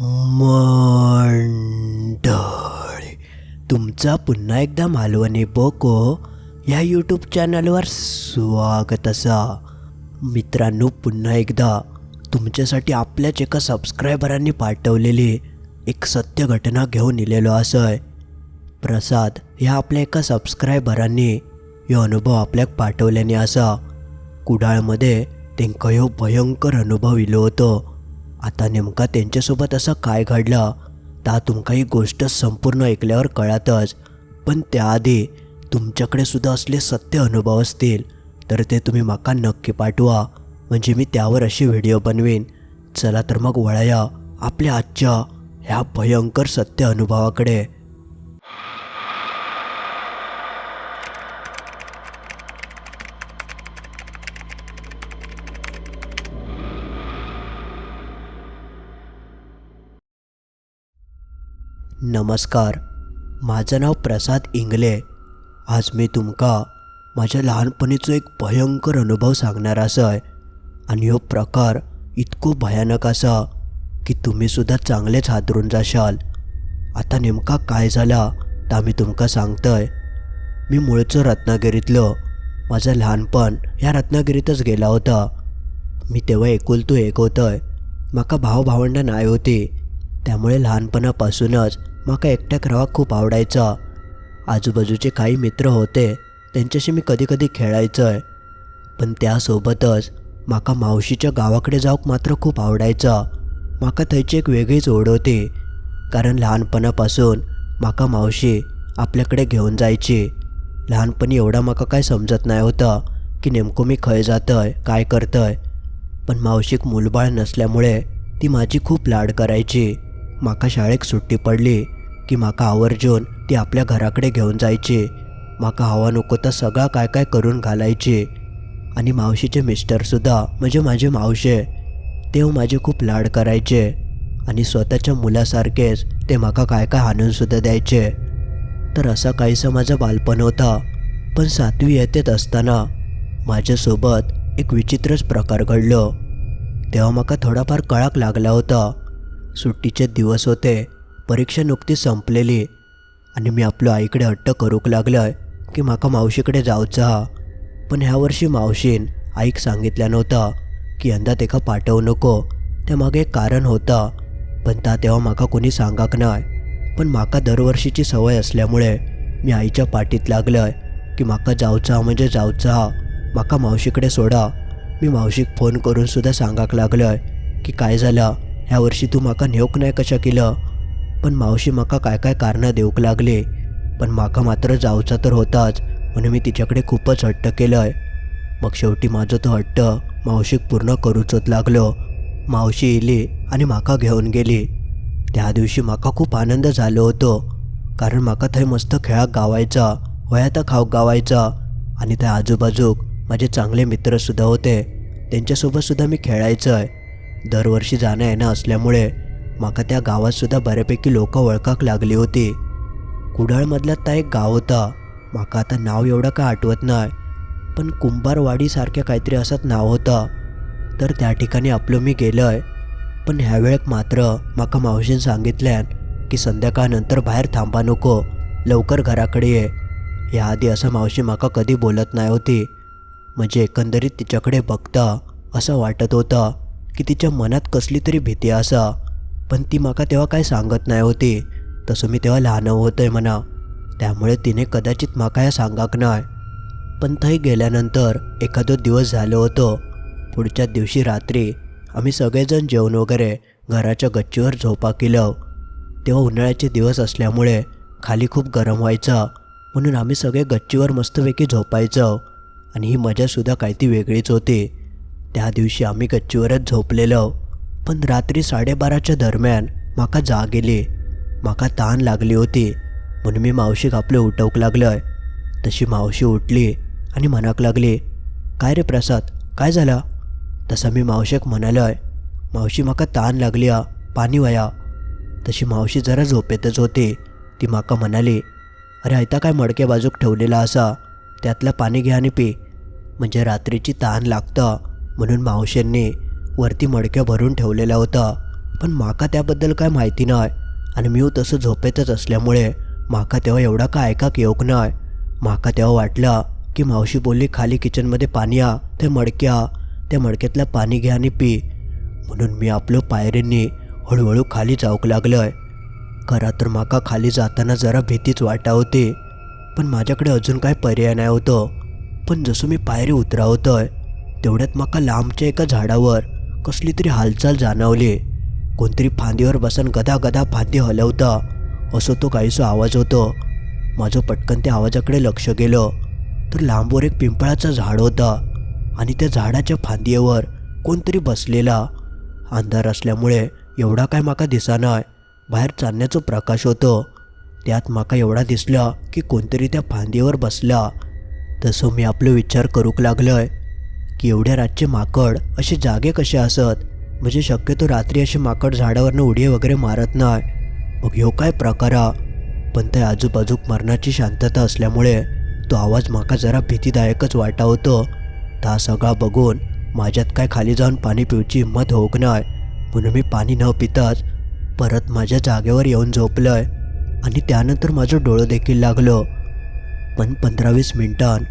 मंडळी तुमचा पुन्हा एकदा मालवणी बोको या यूट्यूब चॅनलवर स्वागत असा. मित्रांनो पुन्हा एकदा तुमच्यासाठी आपल्याच एका सबस्क्रायबरांनी पाठवलेली एक सत्य घटना घेऊन इलेलो असं प्रसाद ह्या आपल्या एका सबस्क्रायबरांनी ह्यो अनुभव आपल्याक पाठवल्याने असा. कुडाळमध्ये तेंका ह्यो भयंकर अनुभव इलो होतो. आता नेमका त्यांच्यासोबत असं काय घडलं? ता तुमका ही गोष्ट संपूर्ण ऐकल्यावर कळातच. पण त्याआधी तुमच्याकडे सुद्धा असले सत्य अनुभव असतील तर ते तुम्ही माका नक्की पाठवा. म्हणजे मी त्यावर अशी व्हिडिओ बनवेन. चला तर मग वळया आपल्या आजच्या ह्या भयंकर सत्य अनुभवाकडे. नमस्कार. माझं नाव प्रसाद इंगले. आज मी तुमका माझ्या लहानपणीचो एक भयंकर अनुभव सांगणार असय. आणि हो प्रकार इतको भयानक असा की तुम्ही सुद्धा चांगलेच हादरून जाशाल. आता नेमका काय झाला ता मी तुमका सांगतय. मी मूळचं रत्नागिरीतलं. माझं लहानपण ह्या रत्नागिरीतच गेला होता. मी तेव्हा एकुलतो एक होतंय. माका भाव भावंड नाही होती. त्यामुळे लहानपणापासूनच माका एकट्याक रावा खूप आवडायचा. आजूबाजूचे काही मित्र होते त्यांच्याशी मी कधी कधी खेळायचंय. पण त्यासोबतच माका मावशीच्या गावाकडे जाऊक मात्र खूप आवडायचा. माका थंयची एक वेगळीच ओढ होती कारण लहानपणापासून माका मावशी आपल्याकडे घेऊन जायची. लहानपणी एवढा माका काय समजत नाही होतं की नेमकं मी खय जातंय काय करतंय. पण मावशीक मूलबाळ नसल्यामुळे ती माझी खूप लाड करायची. माका शाळेक सुट्टी पडली की माका आवर्जून ती आपल्या घराकडे घेऊन जायची. माका हवा नको तर सगळा काय काय करून घालायची. आणि मावशीचे मिस्टरसुद्धा म्हणजे माझे मावशे तेव्हा माझे खूप लाड करायचे. आणि स्वतःच्या मुलासारखेच ते माका काय काय आणूनसुद्धा द्यायचे. तर असा काहीसा माझं बालपण होता. पण सातवी येतेत असताना माझ्यासोबत एक विचित्रच प्रकार घडलो. तेव्हा माका थोडाफार कळाक लागला होता. सुट्टीचे दिवस होते. परीक्षा नुकतीच संपलेली आणि मी आपलो आईकडे हट्ट करूक लागलाय की माका मावशीकडे जाऊचं हा. पण ह्या वर्षी मावशीन आईक सांगितल्या नव्हता की यंदा तेका पाठवू नको. त्यामागे एक कारण होता. पण ता तेव्हा माका कोणी सांगाक नाय. पण माका दरवर्षीची सवय असल्यामुळे मी आईच्या पाठीत लागलंय की माका जाऊचा म्हणजे जाऊचा हा. माका मावशीकडे सोडा. मी मावशीक फोन करून सुद्धा सांगाक लागलोय की काय झालं? ह्या वर्षी तू माका नेऊक नाही कशा केलं? पण मावशी माका काय काय कारणं देऊक लागले. पण माका मात्र जाऊचा तर होताच म्हणून मी तिच्याकडे खूपच हट्ट केलंय. मग शेवटी माझं तो हट्ट मावशीक पूर्ण करूचोत लागलो. मावशी येली आणि माका घेऊन गेली. त्या दिवशी माका खूप आनंद झालो होतो कारण माका थंय मस्त खेळाक गावायचा वयाता खाऊक गावायचा आणि त्या आजूबाजूक माझे चांगले मित्रसुद्धा होते. त्यांच्यासोबतसुद्धा मी खेळायचं आहे दरवर्षी जाणं येणं असल्यामुळे माका त्या गावातसुद्धा बऱ्यापैकी लोक ओळखाक लागली होती. कुडाळमधला ता एक गाव होता. माका आता नाव एवढं काय आठवत नाही पण कुंभारवाडीसारख्या काहीतरी असंच नाव होतं. तर त्या ठिकाणी आपलं मी गेलोय. पण ह्यावेळेक मात्र माका मावशीन सांगितल्यान की संध्याकाळनंतर बाहेर थांबा नको लवकर घराकडे ये. याआधी असं मावशी माका कधी बोलत नाही होती. म्हणजे एकंदरीत तिच्याकडे बघता असं वाटत होतं की तिच्या मनात कसली तरी भीती असा. पण ती माका तेव्हा काय सांगत नाही होती. तसं मी तेव्हा लहान होतंय म्हणा. त्यामुळे तिने कदाचित माका या सांगाक नाही. पण थंय गेल्यानंतर एखादो दिवस झालो होतो. पुढच्या दिवशी रात्री आम्ही सगळेजण जेवण वगैरे घराच्या गच्चीवर झोपा केलं. तेव्हा उन्हाळ्याचे दिवस असल्यामुळे खाली खूप गरम व्हायचा. म्हणून आम्ही सगळे गच्चीवर मस्तपैकी झोपायचो. आणि ही मजासुद्धा काही ती वेगळीच होती. त्या दिवशी आम्ही गच्चीवरच झोपलेलो. पण रात्री साडेबाराच्या दरम्यान माका जाग गेली माका ताण लागली होती. म्हणून मी मावशीक आपले उठवक लागलोय. तशी मावशी उठली आणि म्हणाक लागली काय रे प्रसाद काय झालं? तसं मी मावशेक म्हणालोय मावशी माका ताण लागली आ पाणी वया तशी मावशी जरा झोपेतच होती. ती माका म्हणाली अरे आयता काय मडके बाजूक ठेवलेला असा? त्यातलं पाणी घ्या आणि पी. म्हणजे रात्रीची ताण लागतं म्हणून मावशींनी वरती मडक्या भरून ठेवलेला होता. पण माका त्याबद्दल काय माहिती नाही आणि मी तसं झोपेतच असल्यामुळे माका तेव्हा एवढा काय ऐकाक येऊक नाही माका तेव्हा वाटलं की मावशी बोलली खाली किचनमध्ये पाणी आ ते मडक्या. त्या मडक्यातलं पाणी घ्या आणि पी. म्हणून मी आपलं पायरींनी हळूहळू खाली जाऊक लागलोय. खरा तर माका खाली जाताना जरा भीतीच वाटा होती. पण माझ्याकडे अजून काय पर्याय नाही होतं. पण जसं मी पायरी उतरावतोय तेवढ्यात माका लांबच्या एका झाडावर कसली तरी हालचाल जाणवली. कोणतरी फांदीवर बसून गदा गदा फांदी हलवता. असं तो काहीसा आवाज होतो. माझं पटकन त्या आवाजाकडे लक्ष गेलं. तर लांबवर एक पिंपळाचं झाड होता. आणि त्या झाडाच्या फांदीवर कोणतरी बसलेला. अंधार असल्यामुळे एवढा काय माका दिसाना बाहेर चालण्याचं प्रकाश होतो. त्यात माका एवढा दिसला की कोणतरी त्या फांदीवर बसला. तसं मी आपलं विचार करूक लागलोय. की एवढ्या रातचे माकड असे जागे कसे असत? म्हणजे शक्यतो रात्री असे माकड झाडावरनं उडी वगैरे मारत नाही. मग ह्यो काय प्रकार पण त्या आजूबाजूक मरणाची शांतता असल्यामुळे तो आवाज माका जरा भीतीदायकच वाटावतो ता सगळा बघून माझ्यात काय खाली जाऊन पाणी पिऊची हिंमत होऊक नाही म्हणून मी पाणी न पिताच परत माझ्या जागेवर येऊन झोपलंय. आणि त्यानंतर माझं डोळं देखील लागलं. पण पंधरा वीस मिनटान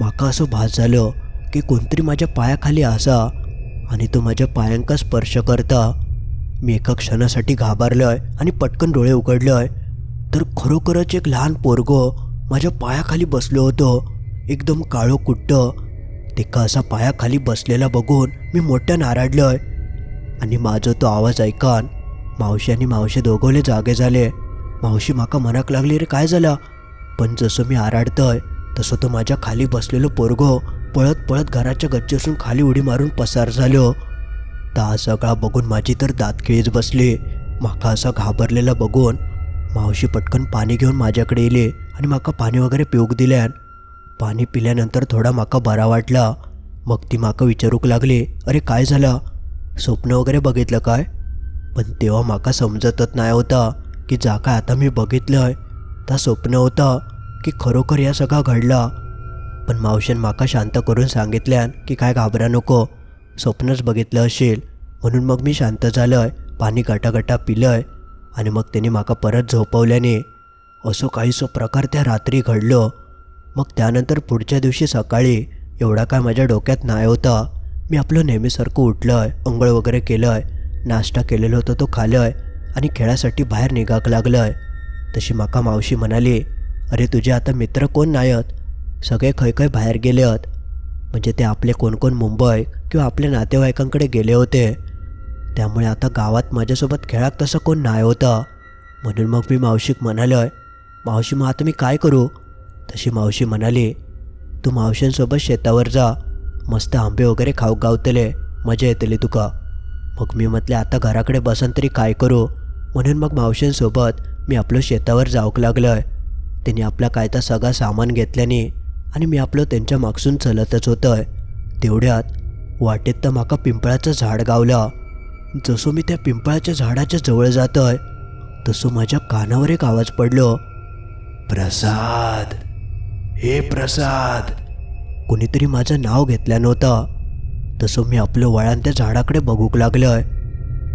माका असं भास झालं. की कोणतरी माझ्या पायाखाली असा आणि तो माझ्या पायांका स्पर्श करता. मी एका क्षणासाठी घाबरलो आहे आणि पटकन डोळे उघडलो आहे तर खरोखरच एक लहान पोरगो माझ्या पायाखाली बसलो होतो. एकदम काळो कुट्ट. तिका असा पायाखाली बसलेला बघून मी मोठ्या आहे आणि माझा तो आवाज ऐकान मावशी आणि मावशी दोघोले जागे झाले. मावशी माका मनाक लागली रे काय झालं? पण जसं मी आराडतोय तसं तो माझ्या खाली बसलेलो पोरगो पळत पळत घराच्या गच्चीसून खाली उडी मारून पसार झालो. ता सगळा बघून माझी तर दातखिळीच बसली. माका असा घाबरलेला बघून मावशी पटकन पाणी घेऊन माझ्याकडे येले आणि माका पाणी वगैरे पिऊक दिल्यान. पाणी पिल्यानंतर थोडा माका बरा वाटला. मग ती माका विचारूक लागली अरे काय झालं? स्वप्न वगैरे बघितलं काय? पण तेव्हा माका समजतच नाही होता की जा काय आता मी बघितलंय. त्या स्वप्न होता की खरोखर या सगळा घडला. पण मावशीन माका शांत करून सांगितल्यान की काय घाबरा नको. स्वप्नच बघितलं असेल. म्हणून मग मी शांत झालंय पाणी गटागटा पिलंय आणि मग त्यांनी माका परत झोपवल्याने. असो काहीसो प्रकार त्या रात्री घडलो. मग त्यानंतर पुढच्या दिवशी सकाळी एवढा काय माझ्या डोक्यात नाही होता. मी आपलं नेहमीसारखं उठलंय अंघोळ वगैरे केलंय नाश्ता केलेला होता तो खालंय आणि खेळासाठी बाहेर निघाक लागलंय. तशी माका मावशी म्हणाली अरे तुझे आता मित्र कोण नाहीत सगळे खय खय बाहेर गेले आहेत म्हणजे ते आपले कोण कोण मुंबई किंवा आपल्या नातेवाईकांकडे गेले होते. त्यामुळे आता गावात माझ्यासोबत खेळाक तसं कोण नाही होतं. म्हणून मग मी मावशीक म्हणालोय मावशी मग आता मी काय करू? तशी मावशी म्हणाली तू मावशींसोबत शेतावर जा. मस्त आंबे वगैरे खाऊ गावतले. मजा येतली तुका. मग मी म्हटले आता घराकडे बसन तरी काय करू? म्हणून मग मावशींसोबत मी आपलं शेतावर जाऊक लागलोय. त्यांनी आपला काय तर सगळा सामान घेतल्याने आणि मी आपलं त्यांच्या मागसून चलतच होतंय. तेवढ्यात वाटेत तर माका पिंपळाचं झाड गावलं. जसं मी त्या पिंपळाच्या झाडाच्या जवळ जातोय तसं माझ्या कानावर एक आवाज पडलो. प्रसाद! हे प्रसाद! कुणीतरी माझं नाव घेतलं नव्हतं. तसं मी आपलं वळण त्या झाडाकडे बघूक लागलोय.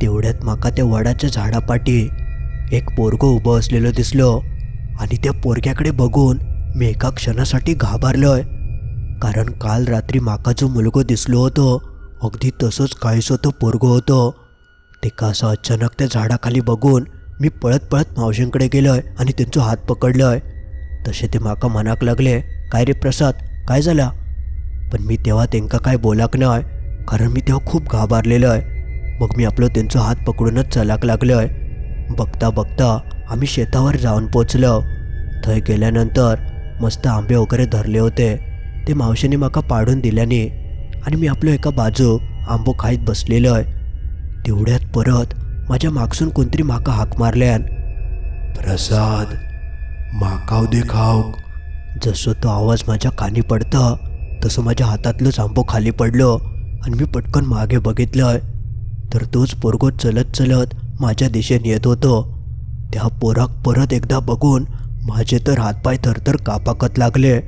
तेवढ्यात माका त्या वडाच्या झाडापाठी एक पोरगो उभं असलेलं दिसलो आणि त्या पोरक्याकडे बघून मी एका क्षणासाठी घाबरलोय कारण काल रात्री माका जो मुलगो दिसलो होतो अगदी तसंच काहीसो तो पोरगो होतो. ते कसं अचानक त्या झाडाखाली बघून मी पळत पळत मावशींकडे गेलोय आणि त्यांचा हात पकडलोय तसे ते माका मनाक लागले काय रे प्रसाद काय झाला? पण मी तेव्हा त्यांका काय बोलाक नाही कारण मी तेव्हा खूप घाबरलेलो आहे. मग मी आपलं त्यांचा हात पकडूनच चलाक लागलोय बघता बघता आम्ही शेतावर जाऊन पोचलो. थंय गेल्यानंतर मस्त आंबे वगैरे धरले होते. ते मावशीने माका पाडून दिल्याने आणि मी आपलं एका बाजू आंबो खाईत बसलेलो आहे. तेवढ्यात परत माझ्या मागसून कोणतरी माका हाक मारल्यान प्रसाद माकाव दे खाऊक. जसं तो आवाज माझ्या कानी पडतं तसं माझ्या हातातलंच आंबो खाली पडलं आणि मी पटकन मागे बघितलं तर तोच पोरगो चलत चलत माझ्या दिशेने येत होतो. त्या पोराक परत एकदा बघून माझे तर हातपाय थरथर कापाकत लागले.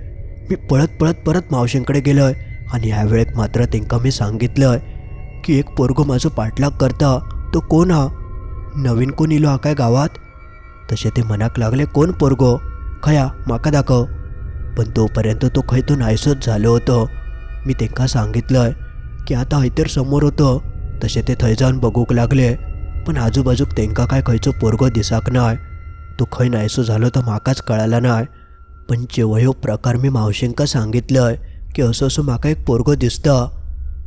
मी पळत पळत परत मावशींकडे गेलोय आणि ह्यावेळेक मात्र तेंका मी सांगितलंय की एक पोरगो माझं पाठलाग करता तो कोण हा? नवीन कोण इलो हा काय गावात? तसे ते मनाक लागले कोण पोरगो? खया माका दाखव. पण तोपर्यंत तो खंय तो नायसोच झालो होतो. मी त्यांना सांगितलंय की आता हैतर समोर होतं. तसे ते थंय जाऊन बघूक लागले. पण आजूबाजूक तेंका काय खंयचो पोरगो दिसाक नाय. तो खंय नायसो झालो तो म्हाकाच कळाला नाय पण जेव्हा ह्यो प्रकार मी मावशेंका सांगितलंय की असो असो म्हाका एक पोरगो दिसता.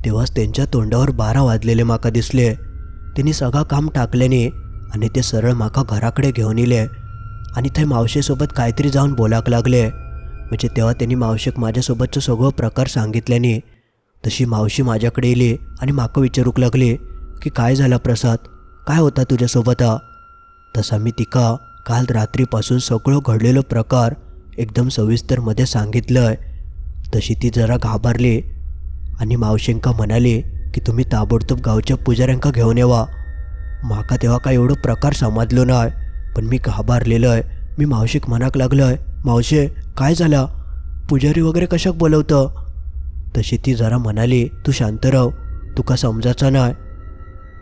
तेव्हाच त्यांच्या तोंडावर बारा वाजलेले म्हाका दिसले. त्यांनी सगळं काम टाकल्याने आणि ते सरळ म्हाका घराकडे घेऊन येले आणि थंय मावशेसोबत काहीतरी जाऊन बोलाक लागले. म्हणजे तेव्हा त्यांनी मावशेक माझ्यासोबतचं सगळं प्रकार सांगितल्याने. तशी मावशी माझ्याकडे येली आणि म्हाका विचारूक लागली की काय झाला प्रसाद? काय होता तुझ्यासोबत? हा तसा मी तिका काल रात्रीपासून सगळं घडलेलो प्रकार एकदम सविस्तरमध्ये सांगितलं आहे तशी ती जरा घाबरली आणि मावशेंका म्हणाली की तुम्ही ताबडतोब गावच्या पुजाऱ्यांका घेऊन येवा. माका तेव्हा काय एवढं प्रकार समजलो नाय पण मी घाबरलेलो आहे मी मावशीक म्हणाक आहे मावशे काय झालं? पुजारी वगैरे कशाक बोलवतं? तशी ती जरा म्हणाली तू शांत राह तुका समजायचं नाय.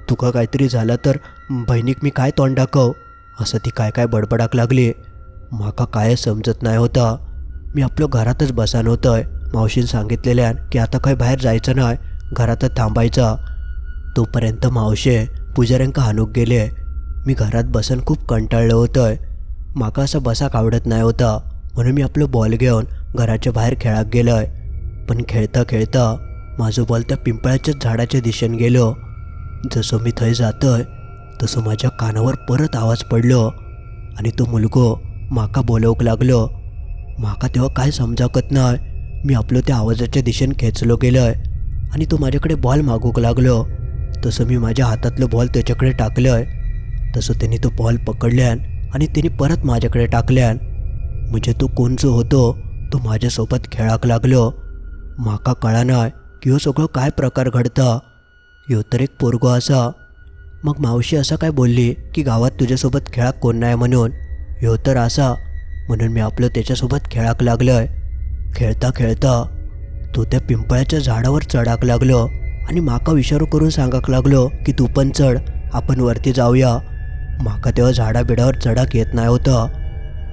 तुका काहीतरी झालं तर बहिणीक मी काय तोंड दाखव? असं ती काय काय बडबडाक लागली. माका काय समजत नाही होता. मी आपलं घरातच बसान होतंय. मावशीन सांगितलेल्यान की आता काय बाहेर जायचं नाही घरातच थांबायचं. तोपर्यंत मावशे पुजाऱ्यांका हाणूक गेले. मी घरात बसन खूप कंटाळलं होतंय. माका असं बसाक आवडत नाही होता. म्हणून मी आपलं बॉल घेऊन घराच्या बाहेर खेळाक गेलोय. पण खेळता खेळता माझं बॉल त्या पिंपळाच्याच झाडाच्या दिशेने गेलो. जसं मी थंय जातोय तसं माझ्या कानावर परत आवाज पडलो आणि तो मुलगो माका बोलवूक लागलो. माका तेव्हा काय समजाकत नाय मी आपलं त्या आवाजाच्या दिशेने खेचलो गेलोय आणि तो माझ्याकडे बॉल मागूक लागलो. तसं मी माझ्या हातातलं बॉल त्याच्याकडे टाकलंय. तसं त्याने तो बॉल पकडल्यान आणि त्याने परत माझ्याकडे टाकल्यान. म्हणजे तो कोणचो होतो तो माझ्यासोबत खेळाक लागलो. माका कळानाय की हो सगळं काय प्रकार घडता. ह्यो तर एक पोरगो असा मग मावशी असं काय बोलली की गावात तुझ्यासोबत खेळाक कोण नाही म्हणून? ह्यो तर असा म्हणून मी आपलं त्याच्यासोबत खेळाक लागलोय. खेळता खेळता तो त्या पिंपळाच्या झाडावर चढाक लागलो आणि माका विचारू करून सांगाक लागलो की तू पण चढ आपण वरती जाऊया. माका तेव्हा झाडाबिडावर चढाक येत नाही होतं.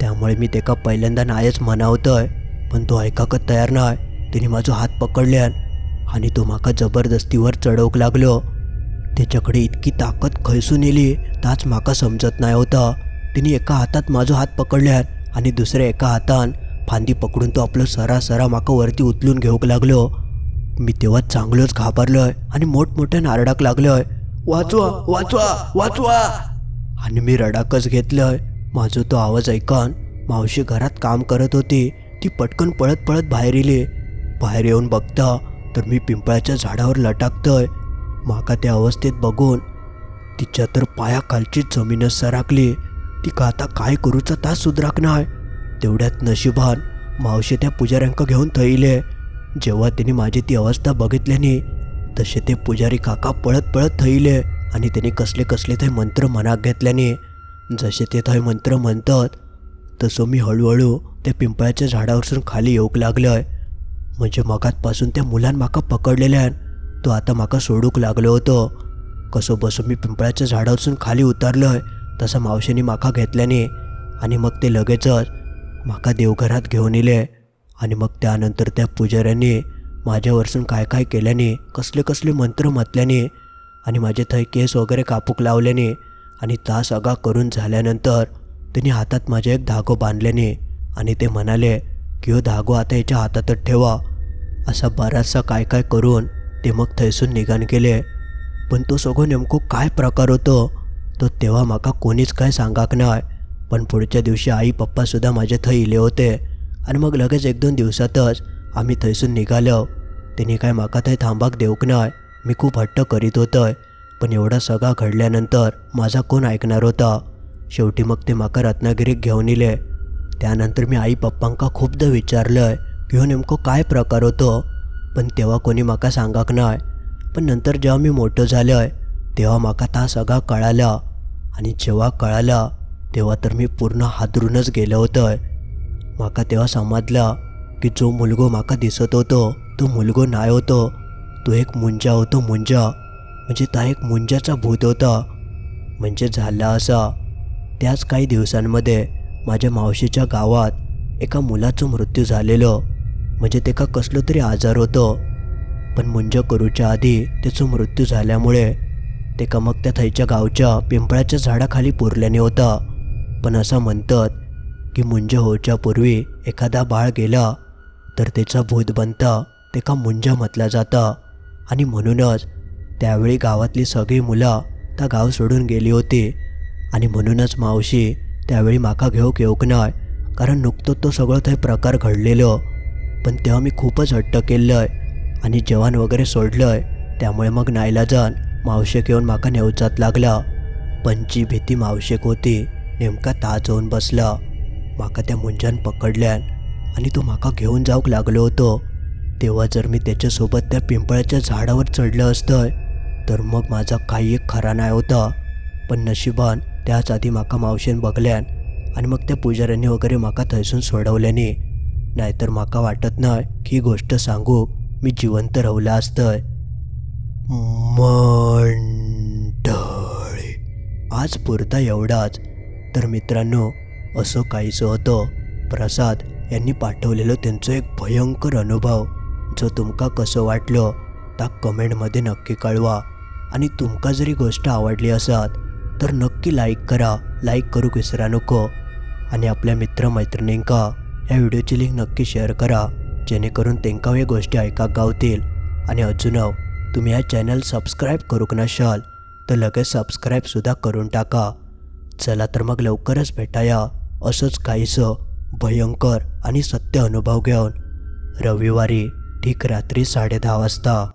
त्यामुळे मी तेका पहिल्यांदा नाहीच म्हणावतोय पण तो ऐकाकच तयार नाही. तिने माझा हात पकडल्यान आणि तो माका जबरदस्तीवर चढवूक लागलो. त्याच्याकडे इतकी ताकद खैसून येली ताच माका समजत नाही होता. तिने एका हातात माझो हात पकडल्यात आणि दुसऱ्या एका हातान फांदी पकडून तो आपलं सरा सरा माका वरती उचलून घेऊक लागलो. मी तेव्हा चांगलोच घाबरलोय आणि मोठमोठ्या नारडाक लागलोय. वाचवा वाचवा वाचवा! आणि मी रडाकच घेतलंय. माझो तो आवाज ऐकून मावशी घरात काम करत होती. ती पटकन पळत पळत बाहेर येली. बाहेर येऊन बघता तर मी पिंपळाच्या झाडावर लटाकतोय. माका त्या अवस्थेत बघून तिच्या तर पायाखालची जमीनच सरकली तिका आता काय करूचा तास सुधराक नाय. तेवढ्यात नशिबान मावशी त्या पुजाऱ्यांका घेऊन थैले. जेव्हा तिने माझी ती अवस्था बघितल्याने तसे ते पुजारी काका पळत पळत थैले आणि त्यांनी कसले कसले थंय मंत्र मनाक घेतल्याने जसे ते थंय मंत्र म्हणतात तसं मी हळूहळू त्या पिंपळाच्या झाडावरसून खाली येऊक लागलोय. म्हणजे मगातपासून त्या मुलान माका पकडलेल्यान तो आता माका सोडूक लागलो होतो. कसं बसो मी पिंपळाच्या झाडावरसून खाली उतरलोय तसं मावशीने माका घेतल्याने. आणि मग ते लगेचच माका देवघरात घेऊन येले आणि मग त्यानंतर त्या पुजाऱ्यांनी माझ्यावरसून काय काय केल्याने कसले कसले मंत्र म्हटल्याने. आणि माझे थंय केस वगैरे कापूक लावल्याने. आणि ता सगळा करून झाल्यानंतर त्यांनी हातात माझे एक धागो बांधल्याने. आणि ते म्हणाले की हो धागो आता याच्या हातातच ठेवा. असा बराचसा काय काय करून ते मग थंयसून निघान केले. पण तो सगळं नेमकं काय प्रकार होतो तो तेव्हा माका कोणीच काय सांगाक नाय. पण पुढच्या दिवशी आई पप्पासुद्धा माझे थंय इले होते. आणि मग लगेच एक दोन दिवसातच आम्ही थंयसून निघालो. त्यांनी काय म्हाका थंय थांबाक देऊक नाय. मी खूप हट्ट करीत होतोय. पण एवढा सगळा घडल्यानंतर माझा कोण ऐकणार होता? शेवटी मग ते माका रत्नागिरीत घेऊन इले. त्यानंतर मी आई पप्पांका खूपदा विचारलंय की हो नेमकं काय प्रकार होतो? पण तेव्हा कोणी माका सांगाक नाय. पण नंतर जेव्हा मी मोठं झालोय तेव्हा माका ता सगळा कळाला. आणि जेव्हा कळाला तेव्हा तर मी पूर्ण हादरूनच गेलो होतोय. माका तेव्हा समजला की जो मुलगो माका दिसत होतो तो मुलगो नाय होतो. तो एक मुंजा होतो मुंजा. म्हणजे ता एक मुंजाचा भूत होता. म्हणजे झाला असा. त्याच काही दिवसांमध्ये माझ्या मावशीच्या गावात एका मुलाचं मृत्यू झालेलं. म्हणजे ते का कसलं तरी आजार होतं. पण मुंज करूच्या आधी त्याचा मृत्यू झाल्यामुळे ते का मग त्या थैच्या गावच्या पिंपळाच्या झाडाखाली पुरल्याने होता. पण असं म्हणतात की मुंज होच्या पूर्वी एखादा बाळ गेला तर त्याचा भूत बनता ते का मुंजा म्हटला जाता. आणि म्हणूनच त्यावेळी गावातली सगळी मुलं त्या गाव सोडून गेली होती. आणि म्हणूनच मावशी त्यावेळी माका घेऊक येऊक नाय कारण नुकतं तो सगळं थंय प्रकार घडलेलं. पण तेव्हा मी खूपच हट्ट केलं आहे आणि जेवण वगैरे सोडलं आहे त्यामुळे मग नाईलाजान मावशेक येऊन माका नेवचात लागला. पण जी भीती मावशेक होती. नेमका ताज होऊन बसला. माका त्या मुंजान पकडल्यान आणि तो माका घेऊन जाऊक लागलो होतो. तेव्हा जर मी त्याच्यासोबत त्या पिंपळाच्या झाडावर चढलं असतं तर मग माझा काही एक खरा नाही होता. पण नशिबान त्याच आधी माका मावशेन बघल्यान आणि मग त्या पुजाऱ्यांनी वगैरे माका थंयसून सोडवल्याने. नाहीतर माका वाटत नाही की ही गोष्ट सांगू मी जिवंत रावलं असतय. मंडळी आज पुरता एवढाच. तर मित्रांनो असं काहीचं होतं. प्रसाद यांनी पाठवलेलं त्यांचं एक भयंकर अनुभव. जो तुमका कसं वाटलं त्या कमेंटमध्ये नक्की कळवा. आणि तुमका जरी गोष्ट आवडली असात तर नक्की लाईक करा. लाईक करू विसरा नको. आणि आपल्या मित्रमैत्रिणींका या व्हिडिओची लिंक नक्की शेअर करा जेणेकरून तेंका हे गोष्टी ऐकाक गावतील. आणि अजून हो, तुम्ही या चॅनल सबस्क्राईब करूक नशाल तर लगेच सबस्क्राईबसुद्धा करून टाका. चला तर मग लवकरच भेटाया असंच काहीसं भयंकर आणि सत्य अनुभव घेऊन. रविवारी ठीक रात्री साडेदहा वाजता.